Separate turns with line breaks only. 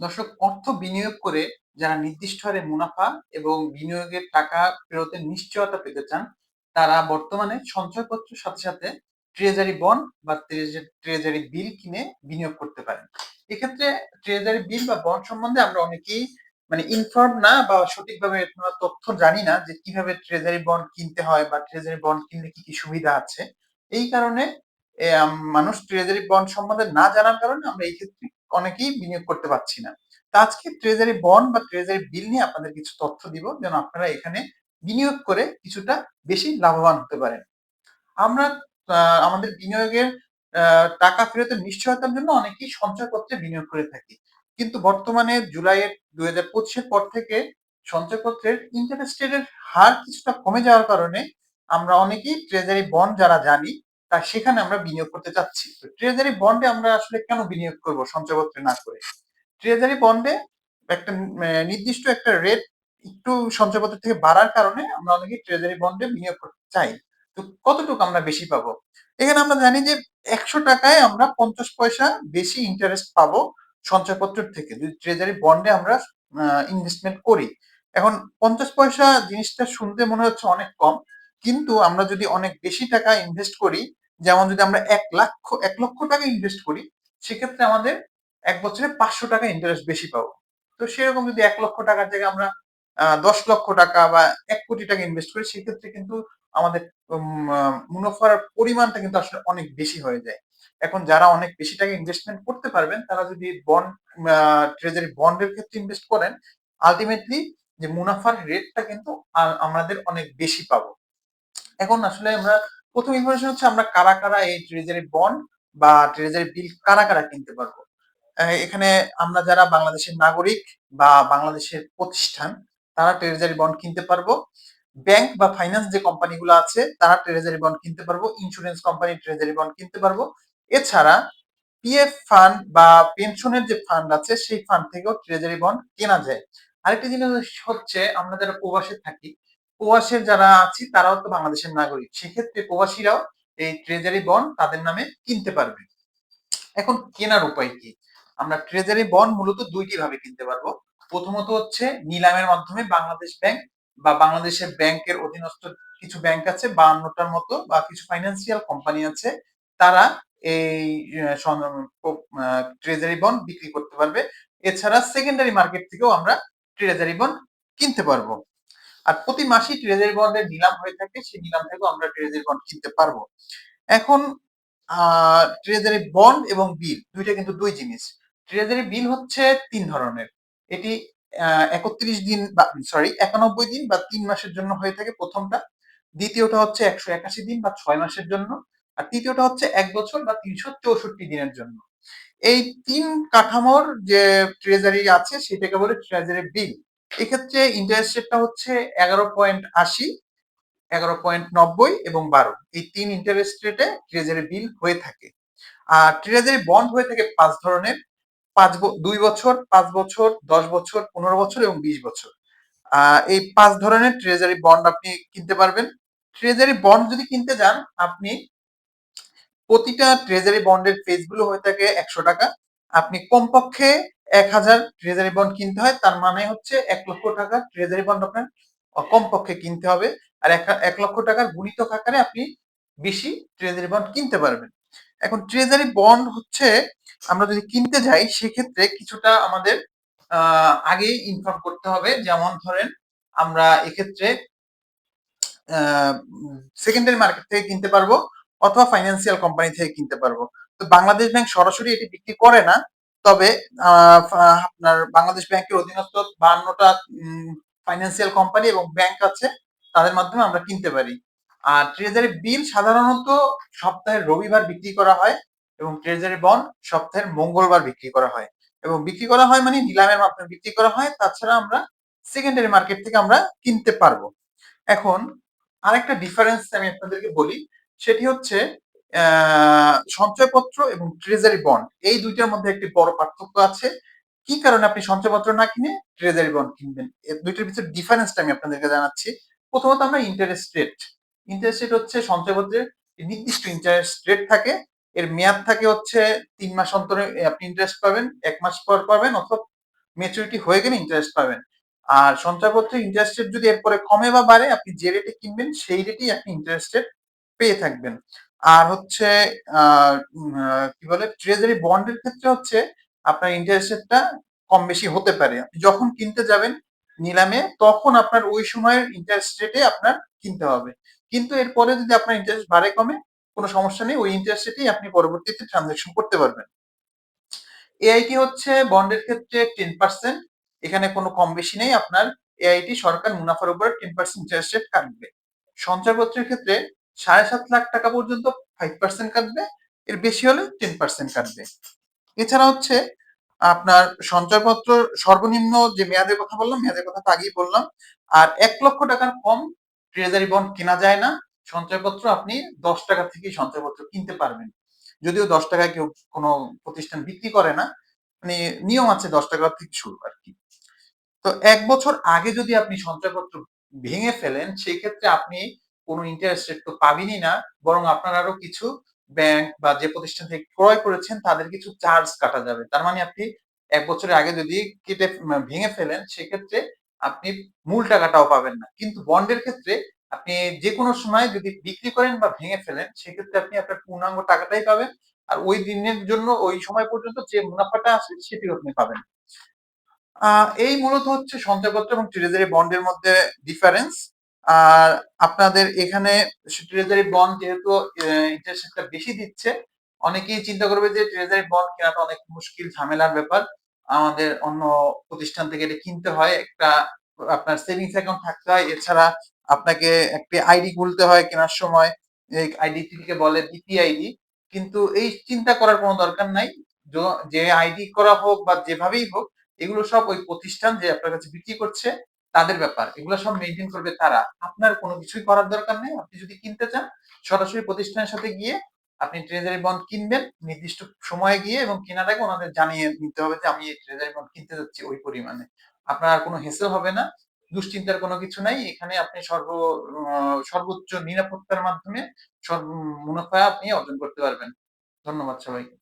দর্শক, অর্থ বিনিয়োগ করে যারা নির্দিষ্ট হারে মুনাফা এবং বিনিয়োগের টাকা ফেরতের নিশ্চয়তা পেতে চান, তারা বর্তমানে সঞ্চয়পত্রের সাথে সাথে ট্রেজারি বন্ড বা ট্রেজারি বিল কিনে বিনিয়োগ করতে পারেন। এক্ষেত্রে ট্রেজারি বিল বা বন্ড সম্বন্ধে আমরা অনেকেই মানে ইনফর্ম না বা সঠিকভাবে তথ্য জানি না যে কীভাবে ট্রেজারি বন্ড কিনতে হয় বা ট্রেজারি বন্ড কিনলে কি কি সুবিধা আছে। এই কারণে মানুষ ট্রেজারি বন্ড সম্বন্ধে না জানার কারণে আমরা এই ক্ষেত্রে অনেকেই বিনিয়োগ করতে পারছি না। তা আজকে ট্রেজারি বন্ড বা ট্রেজারি বিল নিয়ে আপনাদের কিছু তথ্য দিব, যেন আপনারা এখানে বিনিয়োগ করে কিছুটা বেশি লাভবান হতে পারেন। আমরা আমাদের বিনিয়োগের টাকা ফেরতের নিশ্চয়তার জন্য অনেকেই সঞ্চয়পত্রে বিনিয়োগ করে থাকি। কিন্তু বর্তমানে জুলাইয়ের দুই হাজার পঁচিশের পর থেকে সঞ্চয়পত্রের ইন্টারেস্ট রেটের হার কিছুটা কমে যাওয়ার কারণে আমরা অনেকেই ট্রেজারি বন্ড যারা জানি তা সেখানে আমরা বিনিয়োগ করতে চাচ্ছি। ট্রেজারি বন্ডে আমরা আসলে কেন বিনিয়োগ করব সঞ্চয়পত্রে না করে? ট্রেজারি বন্ডে একটা নির্দিষ্ট একটা রেট একটু সঞ্চয়পত্র থেকে বাড়ার কারণে আমরা অনেকে ট্রেজারি বন্ডে বিনিয়োগ করতে চাই। তো কতটুকু আমরা বেশি পাবো? এখানে আমরা জানি যে একশো টাকায় আমরা পঞ্চাশ পয়সা বেশি ইন্টারেস্ট পাবো সঞ্চয়পত্র থেকে যদি ট্রেজারি বন্ডে আমরা ইনভেস্টমেন্ট করি। এখন পঞ্চাশ পয়সা জিনিসটা শুনতে মনে হচ্ছে অনেক কম, কিন্তু আমরা যদি অনেক বেশি টাকা ইনভেস্ট করি যেমন যদি আমরা এক লক্ষ এক লক্ষ টাকা ইনভেস্ট করি, সেক্ষেত্রে আমাদের এক বছরে পাঁচশো টাকা ইন্টারেস্ট বেশি পাবো। তো সেরকম যদি এক লক্ষ টাকার জায়গায় আমরা দশ লক্ষ টাকা বা এক কোটি টাকা ইনভেস্ট করি, সেক্ষেত্রে কিন্তু আমাদের মুনাফার পরিমাণটা কিন্তু আসলে অনেক বেশি হয়ে যায়। এখন যারা অনেক বেশি টাকা ইনভেস্টমেন্ট করতে পারবেন, তারা যদি বন্ড ট্রেজারি বন্ডের ক্ষেত্রে ইনভেস্ট করেন আলটিমেটলি যে মুনাফার রেটটা কিন্তু আমাদের অনেক বেশি পাবো। এখন আসলে আমরা প্রথম ইনফরমেশন হচ্ছে আমরা কারা কারা এই ট্রেজারি বন্ড বা ট্রেজারি বিল কারা কারা কিনতে পারব। এখানে আমরা যারা বাংলাদেশের নাগরিক বা বাংলাদেশের প্রতিষ্ঠান, তারা ট্রেজারি বন্ড কিনতে পারব। ব্যাংক বা ফাইন্যান্স যে কোম্পানিগুলো আছে, তারা ট্রেজারি বন্ড কিনতে পারব। ইন্স্যুরেন্স কোম্পানি ট্রেজারি বন্ড কিনতে পারব। এছাড়া পিএফ ফান্ড বা পেনশনের যে ফান্ড আছে, সেই ফান্ড থেকেও ট্রেজারি বন্ড কেনা যায়। আরেকটি জিনিস হচ্ছে, আমরা যারা প্রবাসে থাকি প্রবাসের যারা আছি, তারাও তো বাংলাদেশের নাগরিক। সেক্ষেত্রে প্রবাসীরাও এই ট্রেজারি বন্ড তাদের নামে কিনতে পারবে। এখন কেনার উপায় কি? আমরা ট্রেজারি বন্ড মূলত দুইটি ভাবে কিনতে পারব। প্রথমত হচ্ছে নিলামের মাধ্যমে বাংলাদেশ ব্যাংক বা বাংলাদেশের ব্যাংকের অধীনস্থ কিছু ব্যাংক আছে, বান্নটার মতো বা কিছু ফাইন্যান্সিয়াল কোম্পানি আছে, তারা এই ট্রেজারি বন্ড বিক্রি করতে পারবে। এছাড়া সেকেন্ডারি মার্কেট থেকেও আমরা ট্রেজারি বন্ড কিনতে পারব। আর প্রতি মাসেই ট্রেজারি বন্ডের নিলাম হয়ে থাকে, সেই নিলাম থেকেও আমরা ট্রেজারি বন্ড কিনতে পারব। এখন ট্রেজারি বন্ড এবং বিল দুইটা কিন্তু দুই জিনিস। ট্রেজারি বিল হচ্ছে তিন ধরনের। এটি একত্রিশ দিন বা সরি একানব্বই দিন বা তিন মাসের জন্য হয়ে থাকে প্রথমটা। দ্বিতীয়টা হচ্ছে একশো একাশি দিন বা ছয় মাসের জন্য। আর তৃতীয়টা হচ্ছে এক বছর বা তিনশো চৌষট্টি দিনের জন্য। এই তিন কাঠামোর যে ট্রেজারি আছে, সেটাকে বলে ট্রেজারি বিল এক্ষেত্রে ইন্টারেস্ট রেটটা হচ্ছে এগারো পয়েন্ট আশি, এগারো পয়েন্ট নব্বই এবং বারো। এই তিন ইন্টারেস্ট রেটে ট্রেজারি বিল হয়ে থাকে। আর ট্রেজারি বন্ড হয়ে থাকে পাঁচ ধরনের। পাঁচ দুই বছর, পাঁচ বছর, দশ বছর, পনেরো বছর এবং বিশ বছর। এই পাঁচ ধরনের ট্রেজারি বন্ড আপনি কিনতে পারবেন। ট্রেজারি বন্ড যদি কিনতে যান, আপনি প্রতিটা ট্রেজারি বন্ডেরগুলো হয়ে থাকে একশো টাকা। আপনি কমপক্ষে এক হাজার ট্রেজারি বন্ড কিনতে হয়, তার মানে হচ্ছে এক লক্ষ টাকা ট্রেজারি বন্ড আপনার কমপক্ষে কিনতে হবে। আর এক লক্ষ টাকার গুণিতক আকারে আপনি বেশি ট্রেজারি বন্ড কিনতে পারবেন। এখন ট্রেজারি বন্ড হচ্ছে, আমরা যদি কিনতে যাই, সেক্ষেত্রে কিছুটা আমাদের আগেই ইনফর্ম করতে হবে। যেমন ধরেন, আমরা এক্ষেত্রে সেকেন্ডারি মার্কেট থেকে কিনতে পারব, অথবা ফাইন্যান্সিয়াল কোম্পানি থেকে কিনতে পারব। তো বাংলাদেশ ব্যাংক সরাসরি এটি বিক্রি করে না তবে আপনার বাংলাদেশ ব্যাংকের অধীনস্থ বান্নটা ফাইন্যান্সিয়াল কোম্পানি এবং ব্যাংক আছে, তাদের মাধ্যমে আমরা কিনতে পারি। আর ট্রেজারি বিল সাধারণত সপ্তাহের রবিবার বিক্রি করা হয় এবং ট্রেজারি বন্ড সপ্তাহের মঙ্গলবার বিক্রি করা হয়। এবং বিক্রি করা হয় মানে নিলামের মাধ্যমে বিক্রি করা হয়, তাছাড়া আমরা সেকেন্ডারি মার্কেট থেকে আমরা কিনতে পারব। এখন আরেকটা ডিফারেন্স আমি আপনাদেরকে বলি, সেটি হচ্ছে সঞ্চয়পত্র এবং ট্রেজারি বন্ড এই দুইটার মধ্যে একটি বড় পার্থক্য আছে। কি কারণে আপনি সঞ্চয়পত্র না কিনে ট্রেজারি বন্ড কিনবেন? দুইটার ভিতরে ডিফারেন্সটা আমি আপনাদেরকে জানাচ্ছি। প্রথমত আমরা ইন্টারেস্ট রেট ইন্টারেস্ট রেট হচ্ছে সঞ্চয়পত্রের নির্দিষ্ট ইন্টারেস্ট রেট থাকে, এর মেয়াদ থাকে হচ্ছে তিন মাস অন্তরে আপনি ইন্টারেস্ট পাবেন, এক মাস পর পাবেন অথবা মেচুরিটি হয়ে গেলে ইন্টারেস্ট পাবেন। আর সঞ্চয়পত্রের ইন্টারেস্ট রেট যদি এরপরে কমে বা বাড়ে, আপনি যে রেটে কিনবেন, সেই রেটেই আপনি ইন্টারেস্ট রেট পেয়ে থাকবেন। আর হচ্ছে কি বলে ট্রেজারি বন্ডের ক্ষেত্রে হচ্ছে আপনার ইন্টারেস্ট রেটটা কম বেশি হতে পারে। আপনি যখন কিনতে যাবেন নিলামে, তখন আপনার ওই সময়ের ইন্টারেস্ট রেটে আপনার কিনতে হবে। কিন্তু এরপরে যদি আপনার ইন্টারেস্ট বাড়ে, কমে, কোনো সমস্যা নেই, ওই ইন্টারেস্ট রেটেই আপনি পরবর্তীতে ট্রানজাকশন করতে পারবেন। এআইটি হচ্ছে বন্ডের ক্ষেত্রে টেন পার্সেন্ট এখানে কোনো কম বেশি নেই, আপনার এআইটি সরকার মুনাফার উপর টেন পার্সেন্ট ইন্টারেস্ট রেট কাটবে। সঞ্চয়পত্রের ক্ষেত্রে সাড়ে সাত লাখ টাকা পর্যন্ত ফাইভ পার্সেন্ট কাটবে, এর বেশি হলে টেন পার্সেন্ট কাটবে। এছাড়া হচ্ছে আপনার সঞ্চয়পত্র সর্বনিম্ন যে মেয়াদের কথা বললাম, মেয়াদের কথা তো আগেই বললাম, আর এক লক্ষ টাকার কম ট্রেজারি বন্ড কেনা যায় না। সঞ্চয়পত্র আপনি দশ টাকা থেকেই সঞ্চয়পত্র কিনতে পারবেন। যদিও দশ টাকায় কেউ কোনো প্রতিষ্ঠান বিক্রি করে না মানে নিয়ম আছে দশ টাকা থেকে শুরু আর কি। তো এক বছর আগে যদি আপনি সঞ্চয়পত্র ভেঙে ফেলেন সেই ক্ষেত্রে আপনি কোনো ইন্টারেস্ট রেট তো পাবেনই না, বরং আপনার আরও কিছু ব্যাংক বা যে প্রতিষ্ঠান থেকে ক্রয় করেছেন, তাদের কিছু চার্জ কাটা যাবে। তার মানে আপনি এক বছরের আগে যদি কেটে ভেঙে ফেলেন, সেক্ষেত্রে আপনি মূল টাকাটাও পাবেন না। কিন্তু বন্ডের ক্ষেত্রে আপনি যে কোনো সময় যদি বিক্রি করেন বা ভেঙে ফেলেন, সেক্ষেত্রে আপনি আপনার পূর্ণাঙ্গ টাকাটাই পাবেন। আর ওই দিনের জন্য, ওই সময় পর্যন্ত যে মুনাফাটা আছে, সেটিও আপনি পাবেন। এই মূলত হচ্ছে সঞ্চয়পত্র এবং ট্রেজারি বন্ডের মধ্যে ডিফারেন্স আর আপনাদের এখানে ট্রেজারি বন্ড যেহেতু ইন্টারেস্ট রেটটা বেশি দিচ্ছে, অনেকেই চিন্তা করবে যে ট্রেজারি বন্ড কেনাটা অনেক মুশকিল, ঝামেলার ব্যাপার। আমাদের অন্য প্রতিষ্ঠান থেকে এটা কিনতে হয়, একটা আপনার সেভিংস অ্যাকাউন্ট থাকতে হয়। এছাড়া আপনাকে একটি আইডি খুলতে হয় কেনার সময়, এই আইডিটিকে বলে বিপিআইডি কিন্তু এই চিন্তা করার কোনো দরকার নাই। যে আইডি করা হোক বা যেভাবেই হোক, এগুলো সব ওই প্রতিষ্ঠান যে আপনার কাছে বিক্রি করছে তাদের ব্যাপার, এগুলো সব মেনটেন করবে তারা। আপনার কোনো কিছুই করার দরকার নেই। আপনি যদি কিনতে চান, সরাসরি প্রতিষ্ঠানের সাথে গিয়ে আপনি ট্রেজারি বন্ড কিনবেন, নির্দিষ্ট সময়ে গিয়ে এবং কেনার আগে ওনাদের জানিয়ে নিতে হবে যে, আমি এই ট্রেজারি বন্ড কিনতে যাচ্ছি ওই পরিমাণে। আপনার আর কোনো হেসেল হবে না, দুশ্চিন্তার কোনো কিছু নাই। এখানে আপনি সর্ব সর্বোচ্চ নিরাপত্তার মাধ্যমে সর্ব, মুনাফা আপনি অর্জন করতে পারবেন। ধন্যবাদ সবাইকে।